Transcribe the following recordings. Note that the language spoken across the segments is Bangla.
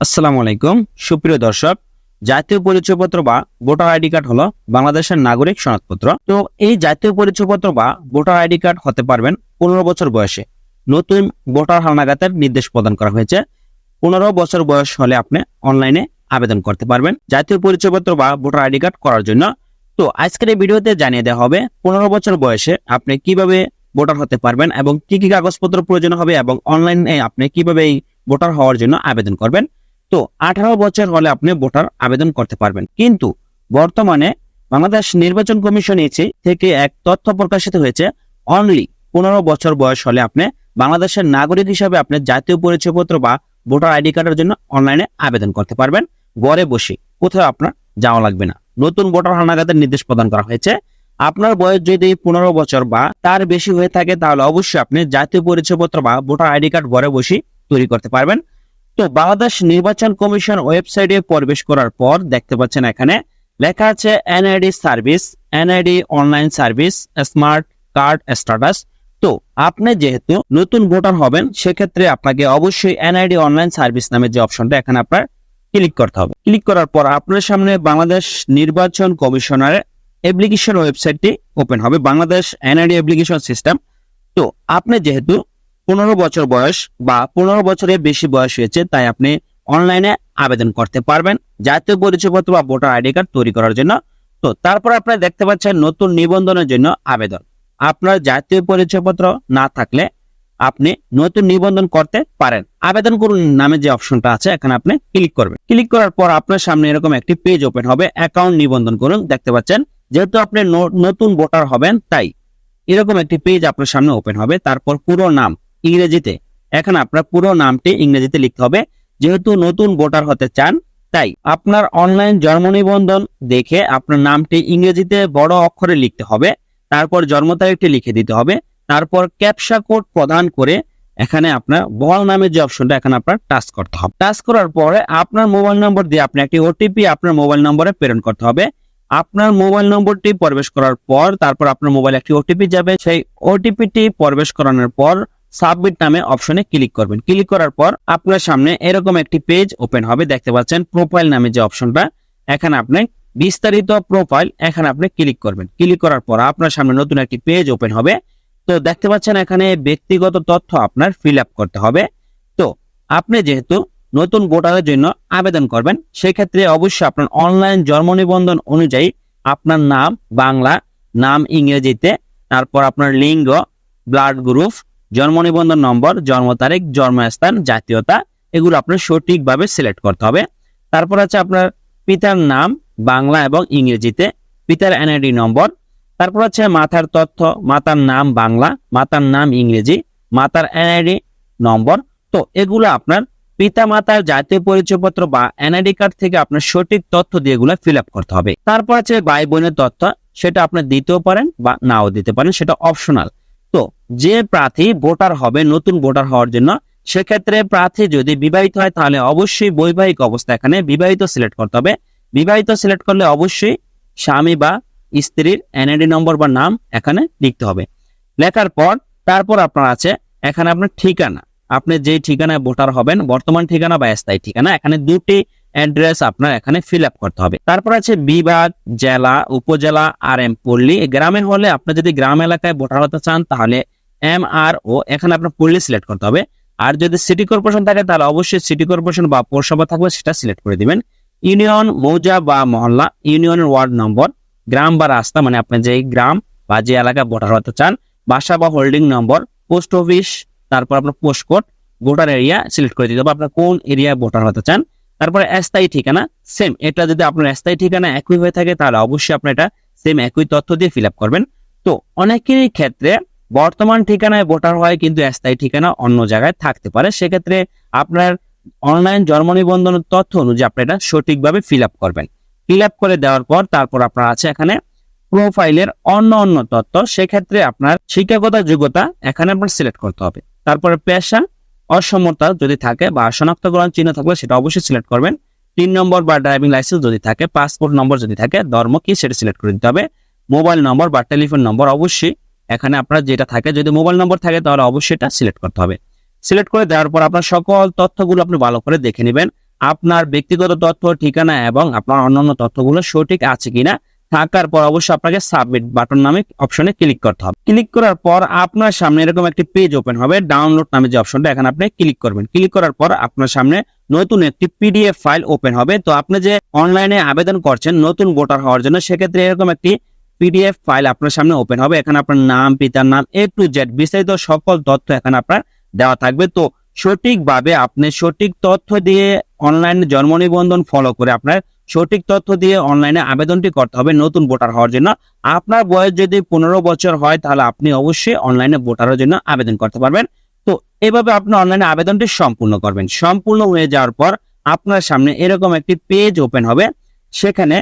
আসসালামু আলাইকুম। সুপ্রিয় দর্শক, জাতীয় পরিচয়পত্র বা ভোটার আইডি কার্ড হলো বাংলাদেশের নাগরিক সনদপত্র। তো এই জাতীয় পরিচয়পত্র বা ভোটার আইডি কার্ড হতে পারবেন পনেরো বছর বয়সে। নতুন ভোটার হালনাগাতের নির্দেশ প্রদান করা হয়েছে। পনেরো বছর বয়স হলে আপনি অনলাইনে আবেদন করতে পারবেন জাতীয় পরিচয়পত্র বা ভোটার আইডি কার্ড করার জন্য। তো আজকের এই ভিডিওতে জানিয়ে দেওয়া হবে পনেরো বছর বয়সে আপনি কীভাবে ভোটার হতে পারবেন এবং কি কি কাগজপত্র প্রয়োজন হবে এবং অনলাইনে আপনি কীভাবে এই ভোটার হওয়ার জন্য আবেদন করবেন। তো আঠারো বছর হলে আপনি ভোটার আবেদন করতে পারবেন। কিন্তু বর্তমানে বাংলাদেশ নির্বাচন কমিশন এসে থেকে এক তথ্য প্রকাশিত হয়েছে অনলি পনেরো বছর বয়স হলে আপনি বাংলাদেশের নাগরিক হিসাবে আপনি জাতীয় পরিচয়পত্র বা ভোটার আইডি কার্ডের জন্য অনলাইনে আবেদন করতে পারবেন। ঘরে বসে কোথাও আপনার যাওয়া লাগবে না। নতুন ভোটার হানাগাতের নির্দেশ প্রদান করা হয়েছে। আপনার বয়স যদি পনেরো বছর বা তার বেশি হয়ে থাকে, তাহলে অবশ্যই আপনি জাতীয় পরিচয়পত্র বা ভোটার আইডি কার্ড ঘরে বসে তৈরি করতে পারবেন। তো বাংলাদেশ নির্বাচন কমিশন ওয়েবসাইটে প্রবেশ করার পর দেখতে পাচ্ছেন এখানে লেখা আছে NID service, NID online service, smart card status. তো আপনি যেহেতু নতুন ভোটার হবেন, সেক্ষেত্রে আপনাকে অবশ্যই এনআইডি অনলাইন সার্ভিস নামে যে অপশনটা এখানে আপনার ক্লিক করতে হবে। ক্লিক করার পর আপনার সামনে বাংলাদেশ নির্বাচন কমিশনার অ্যাপ্লিকেশন ওয়েবসাইটটি ওপেন হবে, বাংলাদেশ এনআইডি অ্যাপ্লিকেশন সিস্টেম। তো আপনি যেহেতু পনেরো বছর বয়স বা পনেরো বছরের বেশি বয়স হয়েছে, তাই আপনি অনলাইনে আবেদন করতে পারবেন। জাতীয় পরিচয়পত্র বা ভোটার আইডি কার্ড তৈরি করার জন্য। তো তারপর আপনারা দেখতে পাচ্ছেন নতুন নিবন্ধনের জন্য আবেদন। আপনার জাতীয় পরিচয়পত্র না থাকলে আপনি নতুন নিবন্ধন করতে পারেন। আবেদন করুন নামে যে অপশনটা আছে, এখানে আপনি ক্লিক করবেন। ক্লিক করার পর আপনার সামনে এরকম একটি পেজ ওপেন হবে, অ্যাকাউন্ট নিবন্ধন করুন। দেখতে পাচ্ছেন, যেহেতু আপনি নতুন ভোটার হবেন, তাই এরকম একটি পেজ আপনার সামনে ওপেন হবে। তারপর পুরো নাম ইংরেজিতে। এখানে আপনার পুরো নামটি ইংরেজিতে লিখতে হবে। যেহেতু নতুন ভোটার হতে চান, তাই আপনার অনলাইন জন্ম নিবন্ধন দেখে আপনার নামটি ইংরেজিতে বড় অক্ষরে লিখতে হবে। তারপর জন্ম তারিখটি লিখে দিতে হবে। তারপর ক্যাপসা কোড প্রদান করে এখানে আপনার বল নামের যে অপশনটা, এখানে আপনার টাচ করতে হবে। টাচ করার পরে আপনার মোবাইল নম্বর দিয়ে আপনি একটি ওটিপি আপনার মোবাইল নম্বরে প্রেরণ করতে হবে। আপনার মোবাইল নম্বরটি প্রবেশ করার পর, তারপর আপনার মোবাইল একটি ওটিপি যাবে। সেই ওটিপিটি প্রবেশ করানোর পর সাবমিট নামে অপশনে ক্লিক করবেন। ক্লিক করার পর আপনার সামনে এরকম একটি পেজ ওপেন হবে, দেখতে পাচ্ছেন প্রোফাইল নামে যে অপশনটা এখানে আপনি বিস্তারিত প্রোফাইল এখানে আপনি ক্লিক করবেন। ক্লিক করার পর আপনার সামনে নতুন একটি পেজ ওপেন হবে। তো দেখতে পাচ্ছেন এখানে ব্যক্তিগত তথ্য আপনার ফিল করতে হবে। তো আপনি যেহেতু নতুন ভোটারের জন্য আবেদন করবেন, সেক্ষেত্রে অবশ্যই আপনার অনলাইন জন্ম নিবন্ধন অনুযায়ী আপনার নাম, বাংলা, নাম ইংরেজিতে, তারপর আপনার লিঙ্গ, ব্লাড গ্রুপ জন্ম নিবন্ধন নম্বর, জন্ম তারিখ, জন্মস্থান, জাতীয়তা, এগুলো আপনার সঠিকভাবে সিলেক্ট করতে হবে। তারপর আছে আপনার পিতার নাম, বাংলা এবং ইংরেজিতে, পিতার এনআইডি নম্বর। তারপর আছে মাথার তথ্য, মাতার নাম বাংলা, মাতার নাম ইংরেজি, মাতার এনআইডি নম্বর। তো এগুলো আপনার পিতা মাতার জাতীয় পরিচয়পত্র বা এনআইডি কার্ড থেকে আপনার সঠিক তথ্য দিয়ে এগুলো ফিল করতে হবে। তারপর আছে ভাই বোনের তথ্য, সেটা আপনি দিতেও পারেন বা নাও দিতে পারেন, সেটা অপশনাল যে প্রার্থী ভোটার হবে, নতুন ভোটার হওয়ার জন্য, সেক্ষেত্রে প্রার্থী যদি বিবাহিত হয়, তাহলে অবশ্যই বৈবাহিক অবস্থা এখানে বিবাহিত সিলেক্ট করতে হবে। বিবাহিত সিলেক্ট করলে অবশ্যই স্বামী বা স্ত্রীর এনআইডি নম্বর বা নাম এখানে লিখতে হবে। লেখার পর, তারপর আপনার আছে, এখানে আপনার ঠিকানা। আপনি যে ঠিকানায় ভোটার হবেন, বর্তমান ঠিকানা বা স্থায়ী ঠিকানা, এখানে দুটি অ্যাড্রেস আপনার এখানে ফিল আপ করতে হবে। তারপর আছে বিভাগ, জেলা, উপজেলা, আর এম পল্লী। গ্রামে হলে আপনি যদি গ্রাম এলাকায় ভোটার হতে চান, তাহলে এম আর ও এখানে আপনার পল্লী সিলেক্ট করতে হবে। আর যদি সিটি কর্পোরেশন থাকে, তাহলে অবশ্যই সিটি কর্পোরেশন বা পৌরসভা থাকবে, সেটা সিলেক্ট করে দিবেন। ইউনিয়ন মৌজা বা মহল্লা ইউনিয়নের ওয়ার্ড নম্বর গ্রাম বা রাস্তা মানে আপনি যে গ্রাম বা যে এলাকা ভোটার হতে চান, বাসা বা হোল্ডিং নম্বর পোস্ট অফিস তারপর আপনার post code voter area select করে দিতে হবে। আপনার কোন এরিয়ায় ভোটার হতে চান। তারপরে স্থায়ী ঠিকানা সেম এটা যদি আপনার স্থায়ী ঠিকানা একই হয়ে থাকে, তাহলে অবশ্যই আপনি এটা সেম একই তথ্য দিয়ে ফিল করবেন। তো অনেকেরই ক্ষেত্রে বর্তমান ঠিকানায় ভোটার হয় কিন্তু স্থায়ী ঠিকানা অন্য জায়গায় থাকতে পারে। সেক্ষেত্রে আপনার অনলাইন জন্ম নিবন্ধনের তথ্য অনুযায়ী আপনি এটা সঠিকভাবে ফিল আপ করবেন। ফিল আপ করে দেওয়ার পর তারপর আপনার আছে এখানে প্রোফাইলের অন্য অন্য তথ্য। সেক্ষেত্রে আপনার শিক্ষাগত যোগ্যতা এখানে আপনার সিলেক্ট করতে হবে। তারপরে পেশা, অসমতা যদি থাকে বা শনাক্তকরণ চিহ্ন থাকলে সেটা অবশ্যই সিলেক্ট করবেন। তিন নম্বর বা ড্রাইভিং লাইসেন্স যদি থাকে পাসপোর্ট নম্বর যদি থাকে, ধর্ম কি সেটা সিলেক্ট করে দিতে হবে। মোবাইল নম্বর বা টেলিফোন নম্বর অবশ্যই এখানে আপনার যেটা থাকে, যদি মোবাইল নম্বর থাকে, তাহলে অবশ্যই এটা সিলেক্ট করতে হবে। সিলেক্ট করে দেওয়ার পর আপনার সকল তথ্যগুলো আপনি ভালো করে দেখে নেবেন। আপনার ব্যক্তিগত তথ্য, ঠিকানা এবং আপনার অন্যান্য তথ্যগুলো সঠিক আছে কিনা, থাকার পর অবশ্যই আপনাকে সাবমিট বাটন নামে অপশনে ক্লিক করতে হবে। ক্লিক করার পর আপনার সামনে এরকম একটি পেজ ওপেন হবে ডাউনলোড নামে যে অপশনটা এখানে আপনি ক্লিক করবেন। ক্লিক করার পর আপনার সামনে নতুন একটি পিডিএফ ফাইল ওপেন হবে। তো আপনি যে অনলাইনে আবেদন করছেন, নতুন ভোটার হওয়ার জন্য, সেক্ষেত্রে এরকম একটি পিডিএফ ফাইল আপনার সামনে ওপেন হবে। এখানে আপনার নাম, পিতার নাম এ টু জেড বিস্তারিত সকল তথ্য এখানে আপনার দেওয়া থাকবে। তো সঠিকভাবে আপনি সঠিক তথ্য দিয়ে অনলাইনে জন্ম নিবন্ধন ফলো করে আপনার সঠিক তথ্য দিয়ে অনলাইনে আবেদনটি করতে হবে নতুন ভোটার হওয়ার জন্য। আপনার বয়স যদি পনেরো বছর হয়, তাহলে আপনি অবশ্যই অনলাইনে ভোটারের জন্য আবেদন করতে পারবেন। তো এভাবে আপনি অনলাইনে আবেদনটি সম্পূর্ণ করবেন। সম্পূর্ণ হয়ে যাওয়ার পর আপনার সামনে এরকম একটি পেজ ওপেন হবে। সেখানে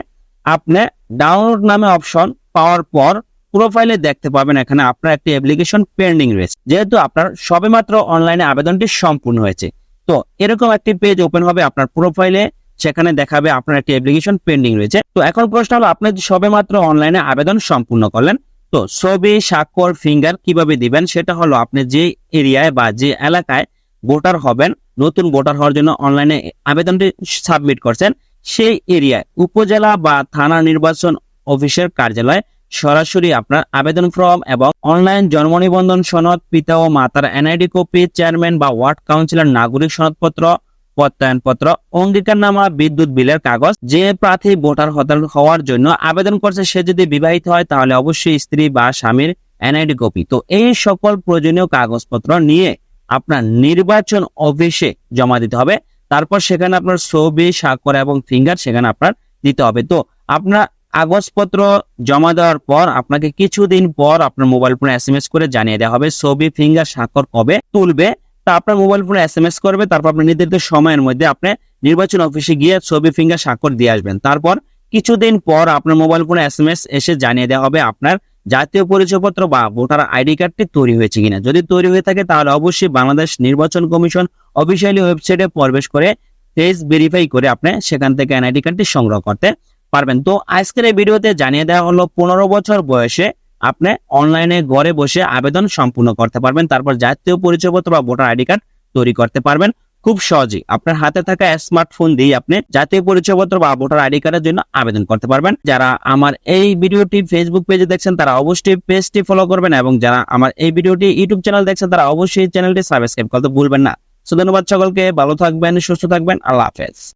আপনি ডাউনলোড নামে অপশন পাওয়ার পর প্রোফাইলে দেখতে পাবেন এখানে আপনার একটি অ্যাপ্লিকেশন পেন্ডিং রয়েছে। যেহেতু আপনার সবেমাত্র অনলাইনে আবেদনটি সম্পূর্ণ হয়েছে। তো এরকম একটি পেজ ওপেন হবে আপনার প্রোফাইলে সেখানে দেখাবে আপনার একটি অ্যাপ্লিকেশন পেন্ডিং রয়েছে। তো এখন প্রশ্ন হলো, আপনি সবেমাত্র অনলাইনে আবেদন সম্পূর্ণ করলেন, তো ছবি, স্বাক্ষর ফিঙ্গার কীভাবে দিবেন, সেটা হলো আপনি যে এরিয়ায় বা যে এলাকায় ভোটার হবেন, নতুন ভোটার হওয়ার জন্য অনলাইনে আবেদনটি সাবমিট করছেন, সেই এরিয়ায় উপজেলা বা থানা নির্বাচন অফিসের কার্যালয় সরাসরি আপনার আবেদন ফর্ম এবং অনলাইন জন্ম নিবন্ধন সনদ, পিতা ও মাতার এনআইডি কপি, চেয়ারম্যান বা ওয়ার্ড কাউন্সিলর নাগরিক সনদপত্র, প্রত্যয়নপত্র, অঙ্গীকারনামা, বিদ্যুৎ বিলের কাগজ। যে প্রার্থী ভোটার হওয়ার জন্য আবেদন করছে, সে যদি বিবাহিত হয়, তাহলে অবশ্যই স্ত্রী বা স্বামীর এনআইডি কপি। তো এই সকল প্রয়োজনীয় কাগজপত্র নিয়ে আপনার নির্বাচন অফিসে জমা দিতে হবে। তারপর সেখানে আপনার ছবি, স্বাক্ষর এবং ফিঙ্গার সেখানে আপনার দিতে হবে। তো আপনার কাগজপত্র জমা দেওয়ার পর আপনাকে কিছুদিন পর আপনার মোবাইল ফোনে এস করে জানিয়ে দেওয়া হবে, ছবি ফিঙ্গার স্বাক্ষর কবে তুলবে, তা আপনার মোবাইল ফোনে এস এম এস করবে, তারপর আপনার নির্ধারিত সময়ের মধ্যে আপনি নির্বাচন অফিসে গিয়ে ছবি ফিঙ্গার স্বাক্ষর দিয়ে আসবেন। তারপর কিছুদিন পর আপনার মোবাইল ফোনে এস এসে জানিয়ে দেওয়া হবে আপনার জাতীয় পরিচয়পত্র বা ভোটার আইডি কার্ডটি তৈরি হয়েছে কিনা। যদি তৈরি হয়ে থাকে তাহলে অবশ্যই বাংলাদেশ নির্বাচন কমিশন অফিসিয়ালি ওয়েবসাইটে প্রবেশ করে ফেস ভেরিফাই করে আপনি সেখান থেকে এনআইডি কার্ডটি সংগ্রহ করতে পারবেন। তো আজকের এই ভিডিওতে জানিয়ে দেওয়া হলো, পনেরো বছর বয়সে আপনি অনলাইনে ঘরে বসে আবেদন সম্পূর্ণ করতে পারবেন। তারপর জাতীয় পরিচয়পত্র বা ভোটার আইডি কার্ড তৈরি করতে পারবেন। খুব সহজেই আপনার হাতে থাকা স্মার্টফোন দিয়ে আপনি জাতীয় পরিচয়পত্র বা ভোটার আইডি কার্ডের জন্য আবেদন করতে পারবেন। যারা আমার এই ভিডিওটি ফেসবুক পেজে দেখছেন, তারা অবশ্যই পেজটি ফলো করবেন এবং যারা আমার এই ভিডিওটি ইউটিউব চ্যানেল দেখছেন, তারা অবশ্যই চ্যানেলটি সাবস্ক্রাইব করতে ভুলবেন না। সো ধন্যবাদ সকলকে, ভালো থাকবেন, সুস্থ থাকবেন, আল্লাহ হাফেজ।